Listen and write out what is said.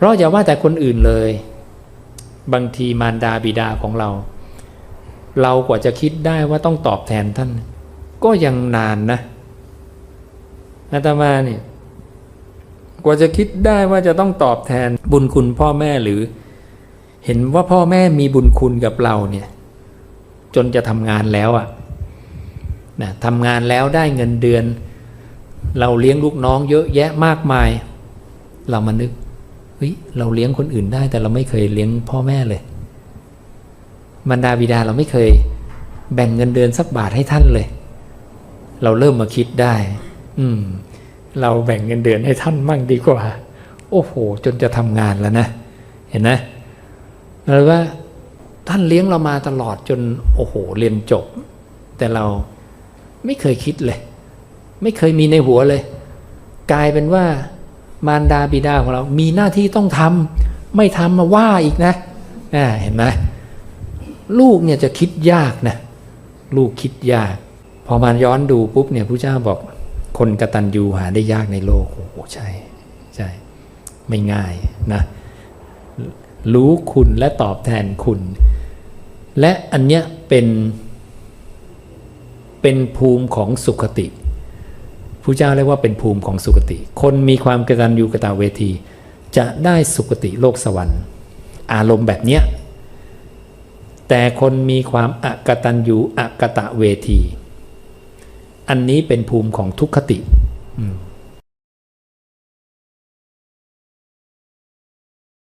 เพราะอย่าว่าแต่คนอื่นเลย บางทีมารดาบิดาของเรา เรากว่าจะคิดได้ว่าต้องตอบแทนท่าน ก็ยังนานนะอาตมาเนี่ยกว่าจะคิดได้ว่าจะต้องตอบแทนบุญคุณพ่อแม่หรือ เห็นว่าพ่อแม่มีบุญคุณกับเราเนี่ย จนจะทำงานแล้วอะนะทำงานแล้วได้เงินเดือน เราเลี้ยงลูกน้องเยอะแยะมากมาย เรามานึก เฮ้ยเราเลี้ยงคนอื่นได้ แต่เราไม่เคยเลี้ยงพ่อแม่เลยบรรดาบิดาเราไม่เคยแบ่งเงินเดือนสักบาทให้ท่านเลย เราเริ่มมาคิดได้ อืม เราแบ่งเงินเดือนให้ท่านมั่งดีกว่า โอ้โห จนจะทำงานแล้วนะ เห็นนะแล้วว่าท่านเลี้ยงเรามาตลอดจน โอ้โห เรียนจบ แต่เราไม่เคยคิดเลย ไม่เคยมีในหัวเลย กลายเป็นว่า มารดาบิดาของเรา มีหน้าที่ต้องทำไม่ทำมาว่าอีกนะอ่าเห็นไหมลูกเนี่ยจะคิดยากนะลูกคิดยาก พอมาย้อนดูปุ๊บเนี่ยพระเจ้าบอกคนกตัญญูหาได้ยากในโลกโอ้โหใช่ใช่ไม่ง่ายนะรู้คุณและตอบแทนคุณ และอันเนี้ยเป็นเป็นภูมิของสุขติ ผู้เจ้าเรียกว่าเป็นภูมิของสุคติ คนมีความกตัญญูกตเวที จะได้สุคติโลกสวรรค์ อารมณ์แบบเนี้ยแต่คนมีความอกตัญญูอกตะเวที อันนี้เป็นภูมิของทุกขติอื